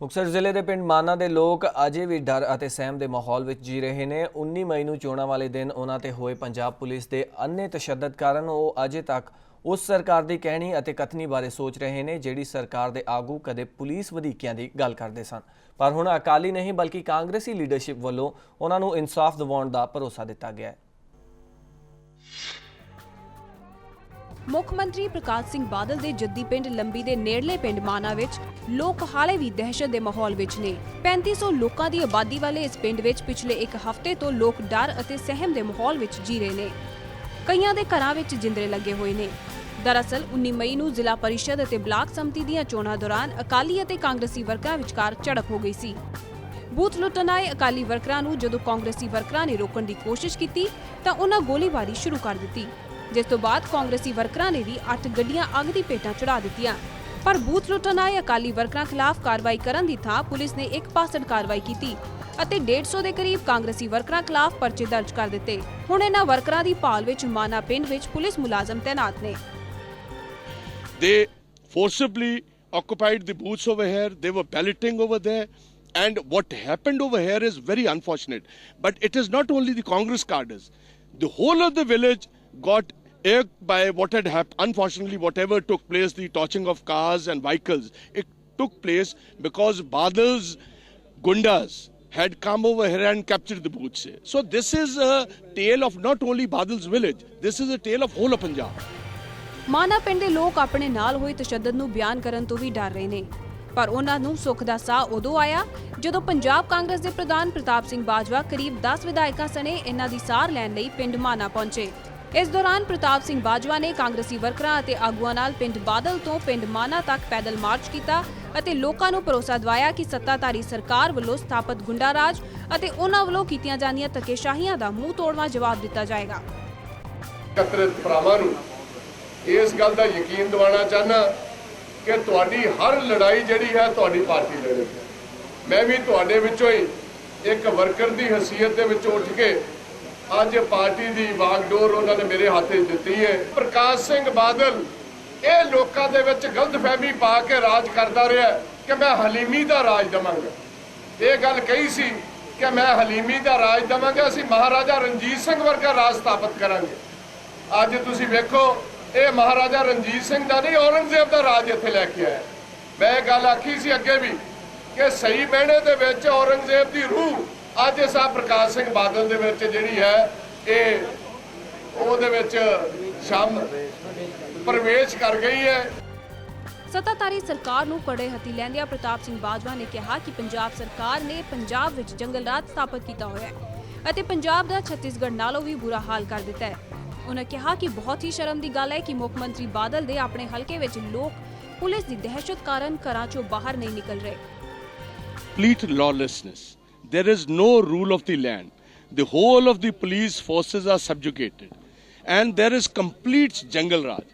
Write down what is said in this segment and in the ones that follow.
ਮੁਕਤਸਰ ਜ਼ਿਲ੍ਹੇ ਦੇ ਪਿੰਡ ਮਾਨਾ ਦੇ ਲੋਕ ਅਜੇ ਵੀ ਡਰ ਅਤੇ ਸਹਿਮ ਦੇ ਮਾਹੌਲ ਵਿੱਚ ਜੀ ਰਹੇ ਨੇ। 19 ਮਈ ਨੂੰ ਚੋਣਾਂ ਵਾਲੇ ਦਿਨ ਉਹਨਾਂ ਤੇ ਹੋਏ ਪੰਜਾਬ ਪੁਲਿਸ ਦੇ ਅੰਨੇ ਤਸ਼ੱਦਦ ਕਾਰਨ ਉਹ ਅਜੇ ਤੱਕ ਉਸ ਸਰਕਾਰ ਦੀ ਕਹਿਣੀ ਅਤੇ ਕਥਨੀ ਬਾਰੇ ਸੋਚ ਰਹੇ ਨੇ, ਜਿਹੜੀ ਸਰਕਾਰ ਦੇ ਆਗੂ ਕਦੇ ਪੁਲਿਸ ਵਧੀਕੀਆਂ ਦੀ ਗੱਲ ਕਰਦੇ ਸਨ। ਪਰ ਹੁਣ ਅਕਾਲੀ ਨਹੀਂ, ਬਲਕਿ ਕਾਂਗਰਸੀ ਲੀਡਰਸ਼ਿਪ ਵੱਲੋਂ ਉਹਨਾਂ ਨੂੰ ਇਨਸਾਫ ਦਿਵਾਉਣ ਦਾ ਭਰੋਸਾ ਦਿੱਤਾ ਗਿਆ ਹੈ। ਮੁੱਖ ਮੰਤਰੀ ਪ੍ਰਕਾਸ਼ ਸਿੰਘ ਬਾਦਲ ਦੇ ਜੱਦੀ ਪਿੰਡ ਲੰਬੀ ਦੇ ਨੇੜਲੇ ਪਿੰਡ ਮਾਨਾ ਵਿੱਚ ਲੋਕ ਹਾਲੇ ਵੀ ਦਹਿਸ਼ਤ ਦੇ ਮਾਹੌਲ ਵਿੱਚ ਨੇ। 3500 ਲੋਕਾਂ ਦੀ ਆਬਾਦੀ ਵਾਲੇ ਇਸ ਪਿੰਡ ਵਿੱਚ ਪਿਛਲੇ ਇੱਕ ਹਫ਼ਤੇ ਤੋਂ ਲੋਕ ਡਰ ਅਤੇ ਸਹਿਮ ਦੇ ਮਾਹੌਲ ਵਿੱਚ ਜੀ ਰਹੇ ਨੇ। ਕਈਆਂ ਦੇ ਘਰਾਂ ਵਿੱਚ ਜਿੰਦਰੇ ਲੱਗੇ ਹੋਏ ਨੇ। ਦਰਅਸਲ 19 ਮਈ ਨੂੰ ਜ਼ਿਲ੍ਹਾ ਪਰਿਸ਼ਦ ਅਤੇ ਬਲਾਕ ਸੰਮਤੀ ਦੀਆਂ ਚੋਣਾਂ ਦੌਰਾਨ ਅਕਾਲੀ ਅਤੇ ਕਾਂਗਰਸੀ ਵਰਕਰਾਂ ਵਿਚਕਾਰ ਝੜਪ ਹੋ ਗਈ ਸੀ। ਬੂਥ ਲੁੱਟਣ ਆਏ ਅਕਾਲੀ ਵਰਕਰਾਂ ਨੂੰ ਜਦੋਂ ਕਾਂਗਰਸੀ ਵਰਕਰਾਂ ਨੇ ਰੋਕਣ ਦੀ ਕੋਸ਼ਿਸ਼ ਕੀਤੀ, ਤਾਂ ਉਹਨਾਂ ਗੋਲੀਬਾਰੀ ਸ਼ੁਰੂ ਕਰ ਦਿੱਤੀ। ਜਿਸ ਤੋਂ ਬਾਅਦ ਕਾਂਗਰਸੀ ਵਰਕਰਾਂ ਨੇ ਵੀ 8 ਗੱਡੀਆਂ ਅੱਗ ਦੀ ਪੇਟਾਂ ਚੜਾ ਦਿੱਤੀਆਂ ਪਰ ਬੂਥ ਲੁੱਟਣ ਆਏ ਅਕਾਲੀ ਵਰਕਰਾਂ ਖਿਲਾਫ ਕਾਰਵਾਈ ਕਰਨ ਦੀ ਥਾਂ ਪੁਲਿਸ ਨੇ ਇੱਕ ਪਾਸੜ ਕਾਰਵਾਈ ਕੀਤੀ ਅਤੇ 150 ਦੇ ਕਰੀਬ ਕਾਂਗਰਸੀ ਵਰਕਰਾਂ ਖਿਲਾਫ ਪਰਚੇ ਦਰਜ ਕਰ ਦਿੱਤੇ ਹੁਣ ਇਹਨਾਂ ਵਰਕਰਾਂ ਦੀ ਭਾਲ ਵਿੱਚ ਮਾਨਾ ਪਿੰਡ ਵਿੱਚ ਪੁਲਿਸ ਮੁਲਾਜ਼ਮ ਤੈਨਾਤ ਨੇ They forcibly occupied the booths over here. They were balloting over there. And what happened over here is very unfortunate. But it is not only the Congress cadres. The whole of the village got irked by what had happened. Unfortunately, whatever took place, the torching of cars and vehicles, it took place because Badal's gundas had come over here and captured the booths. So this is a tale of not only Badal's village, this is a tale of whole of Punjab. ਮਾਨਾ ਪਿੰਡ ਦੇ ਲੋਕ ਆਪਣੇ ਨਾਲ ਹੋਈ ਤਸ਼ੱਦਦ ਨੂੰ ਬਿਆਨ ਕਰਨ ਤੋਂ ਵੀ ਡਰ ਰਹੇ ਨੇ ਪਰ ਉਹਨਾਂ ਨੂੰ ਸੁੱਖ ਦਾ ਸਾਹ ਉਦੋਂ ਆਇਆ ਜਦੋਂ ਪੰਜਾਬ ਕਾਂਗਰਸ ਦੇ ਪ੍ਰਧਾਨ ਪ੍ਰਤਾਪ ਸਿੰਘ ਬਾਜਵਾ ਕਰੀਬ 10 ਵਿਧਾਇਕਾਂ ਸਣੇ ਇਹਨਾਂ ਦੀ ਸਾਰ ਲੈਣ ਲਈ ਪਿੰਡ ਮਾਨਾ ਪਹੁੰਚੇ ਇਸ ਦੌਰਾਨ ਪ੍ਰਤਾਪ ਸਿੰਘ ਬਾਜਵਾ ਨੇ ਕਾਂਗਰਸੀ ਵਰਕਰਾਂ ਅਤੇ ਆਗੂਆਂ ਨਾਲ ਪਿੰਡ ਬਾਦਲ ਤੋਂ ਪਿੰਡ ਮਾਨਾ ਤੱਕ ਪੈਦਲ ਮਾਰਚ ਕੀਤਾ ਅਤੇ ਲੋਕਾਂ ਨੂੰ ਭਰੋਸਾ ਦਿਵਾਇਆ ਕਿ ਸੱਤਾਧਾਰੀ ਸਰਕਾਰ ਵੱਲੋਂ ਸਥਾਪਿਤ ਗੁੰਡਾ ਰਾਜ ਅਤੇ ਉਹਨਾਂ ਵੱਲੋਂ ਕੀਤੀਆਂ ਜਾਂਦੀਆਂ ਧੱਕੇਸ਼ਾਹੀਆਂ ਦਾ ਮੂੰਹ ਤੋੜਵਾ ਜਵਾਬ ਦਿੱਤਾ ਜਾਏਗਾ। ਇਕੱਤਰਿਤ ਭਰਾਵਾਂ ਨੂੰ ਇਸ ਗੱਲ ਦਾ ਯਕੀਨ ਦਿਵਾਉਣਾ ਚਾਹਨਾ ਕਿ ਤੁਹਾਡੀ ਹਰ ਲੜਾਈ ਜਿਹੜੀ ਹੈ ਤੁਹਾਡੀ ਪਾਰਟੀ ਲੜੇਗੀ ਮੈਂ ਵੀ ਤੁਹਾਡੇ ਵਿੱਚੋਂ ਹੀ ਇੱਕ ਵਰਕਰ ਦੀ ਹਸੀਅਤ ਦੇ ਵਿੱਚ ਉੱਠ ਕੇ ਅੱਜ ਪਾਰਟੀ ਦੀ ਵਾਗਡੋਰ ਉਹਨਾਂ ਨੇ ਮੇਰੇ ਹੱਥ ਦਿੱਤੀ ਹੈ। ਪ੍ਰਕਾਸ਼ ਸਿੰਘ ਬਾਦਲ, ਇਹ ਲੋਕਾਂ ਦੇ ਵਿੱਚ ਗਲਤਫਹਿਮੀ ਪਾ ਕੇ ਰਾਜ ਕਰਦਾ ਰਿਹਾ ਕਿ ਮੈਂ ਹਲੀਮੀ ਦਾ ਰਾਜ ਦਵਾਂਗਾ। ਇਹ ਗੱਲ ਕਹੀ ਸੀ ਕਿ ਮੈਂ ਹਲੀਮੀ ਦਾ ਰਾਜ ਦਵਾਂਗਾ, ਅਸੀਂ ਮਹਾਰਾਜਾ ਰਣਜੀਤ ਸਿੰਘ ਵਰਗਾ ਰਾਜ ਸਥਾਪਿਤ ਕਰਾਂਗੇ। ਅੱਜ ਤੁਸੀਂ ਵੇਖੋ, ਇਹ ਮਹਾਰਾਜਾ ਰਣਜੀਤ ਸਿੰਘ ਦਾ ਨਹੀਂ, ਔਰੰਗਜ਼ੇਬ ਦਾ ਰਾਜ ਇੱਥੇ ਲੈ ਕੇ ਆਇਆ। ਮੈਂ ਇਹ ਗੱਲ ਆਖੀ ਸੀ ਅੱਗੇ ਵੀ ਕਿ ਸਹੀ ਬਹਿਣੇ ਦੇ ਵਿੱਚ ਔਰੰਗਜ਼ੇਬ ਦੀ ਰੂਹ ਅੱਜ ਇਸ ਆ ਪ੍ਰਕਾਸ਼ ਸਿੰਘ ਬਾਦਲ ਦੇ ਵਿੱਚ ਜਿਹੜੀ ਹੈ ਇਹ ਉਹਦੇ ਵਿੱਚ ਸ਼ਾਮ ਪ੍ਰਵੇਸ਼ ਕਰ ਗਈ ਹੈ। ਸੱਤਾਧਾਰੀ ਸਰਕਾਰ ਨੂੰ ਕੜੇ ਹੱਥੀ ਲੈਂਦਿਆਂ ਪ੍ਰਤਾਪ ਸਿੰਘ ਬਾਜਵਾ ਨੇ ਕਿਹਾ ਕਿ ਪੰਜਾਬ ਸਰਕਾਰ ਨੇ ਪੰਜਾਬ ਵਿੱਚ ਜੰਗਲ ਰਾਜ ਸਥਾਪਿਤ ਕੀਤਾ ਹੋਇਆ ਹੈ ਅਤੇ ਪੰਜਾਬ ਦਾ ਛੱਤੀਸਗੜ੍ਹ ਨਾਲੋਂ ਵੀ ਬੁਰਾ ਹਾਲ ਕਰ ਦਿੱਤਾ ਹੈ। ਉਹਨਾਂ ਕਿਹਾ ਕਿ ਬਹੁਤ ਹੀ ਸ਼ਰਮ ਦੀ ਗੱਲ ਹੈ ਕਿ ਮੁੱਖ ਮੰਤਰੀ ਬਾਦਲ ਦੇ ਆਪਣੇ ਹਲਕੇ ਵਿੱਚ ਲੋਕ ਪੁਲਿਸ ਦੀ ਦਹਿਸ਼ਤ ਕਾਰਨ ਘਰਾਂ ਚੋਂ ਬਾਹਰ ਨਹੀਂ ਨਿਕਲ ਰਹੇ। Complete lawlessness. There is no rule of the land. The whole of the police forces are subjugated. And there is complete jungle raj.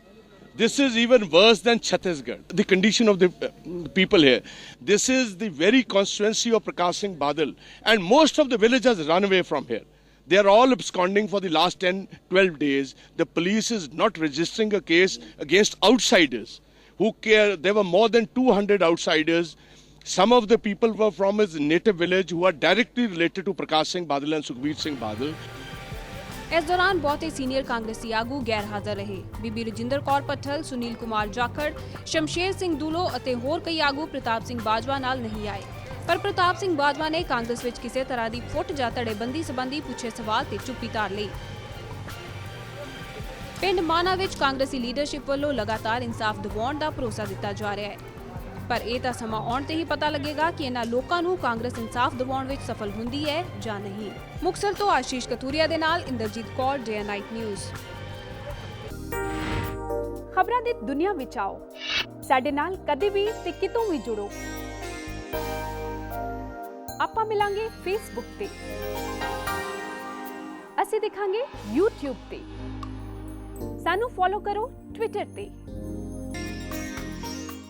This is even worse than Chhattisgarh. The condition of the uh, people here. This is the very constituency of Prakash Singh Badal. And most of the villagers run away from here. They are all absconding for the last 10, 12 days. The police is not registering a case against outsiders who care. There were more than 200 outsiders. Some of the people were from his native village who are directly related to Prakash Singh Badal and Sukhbir Singh Badal. ਇਸ ਦੌਰਾਨ ਬਹੁਤੇ senior ਕਾਂਗਰਸੀ ਆਗੂ ਗੈਰ ਹਾਜ਼ਰ ਰਹੇ ਬੀਬੀ ਰਜਿੰਦਰ ਕੌਰ ਪੱਠਲ ਸੁਨੀਲ ਕੁਮਾਰ ਜਾਖੜ ਸ਼ਮਸ਼ੇਰ ਸਿੰਘ ਦੂਲੋ ਅਤੇ ਹੋਰ ਕਈ ਆਗੂ ਪ੍ਰਤਾਪ ਸਿੰਘ ਬਾਜਵਾ ਨਾਲ ਨਹੀਂ ਆਏ ਪਰ ਪ੍ਰਤਾਪ ਸਿੰਘ ਬਾਜਵਾ ਨੇ ਕਾਂਗਰਸ ਵਿੱਚ ਕਿਸੇ ਤਰ੍ਹਾਂ ਦੀ ਫੁੱਟ ਜਾਂ ਧੜੇਬੰਦੀ ਸੰਬੰਧੀ ਪੁੱਛੇ ਸਵਾਲ ਤੇ ਚੁੱਪੀ ਧਾਰ ਲਈ ਪਿੰਡ ਮਾਨਾ ਵਿੱਚ ਕਾਂਗਰਸੀ ਲੀਡਰਸ਼ਿਪ ਵੱਲੋਂ ਲਗਾਤਾਰ ਇਨਸਾਫ ਦਿਵਾਉਣ ਦਾ ਭਰੋਸਾ ਦਿੱਤਾ ਜਾ ਰਿਹਾ ਹੈ ਪਰ ਇਹ ਤਾਂ ਸਮਾਂ ਆਉਣ ਤੇ ਹੀ ਪਤਾ ਲੱਗੇਗਾ ਕਿ ਇਹਨਾਂ ਲੋਕਾਂ ਨੂੰ ਕਾਂਗਰਸ ਇਨਸਾਫ ਦਿਵਾਉਣ ਵਿੱਚ ਸਫਲ ਹੁੰਦੀ ਹੈ ਜਾਂ ਨਹੀਂ। ਮੁਕਸਰ ਤੋਂ ਆਸ਼ੀਸ਼ ਕਤੂਰੀਆ ਦੇ ਨਾਲ Inderjit Kaur day night news ਖਬਰਾਂ ਦੀ ਦੁਨੀਆ ਵਿੱਚ ਆਓ। ਸਾਡੇ ਨਾਲ ਕਦੇ ਵੀ ਤੇ ਕਿਤੋਂ ਵੀ ਜੁੜੋ। ਆਪਾਂ ਮਿਲਾਂਗੇ ਫੇਸਬੁੱਕ ਤੇ। ਅਸੀਂ ਦਿਖਾਂਗੇ YouTube ਤੇ। ਸਾਨੂੰ ਫੋਲੋ ਕਰੋ Twitter ਤੇ।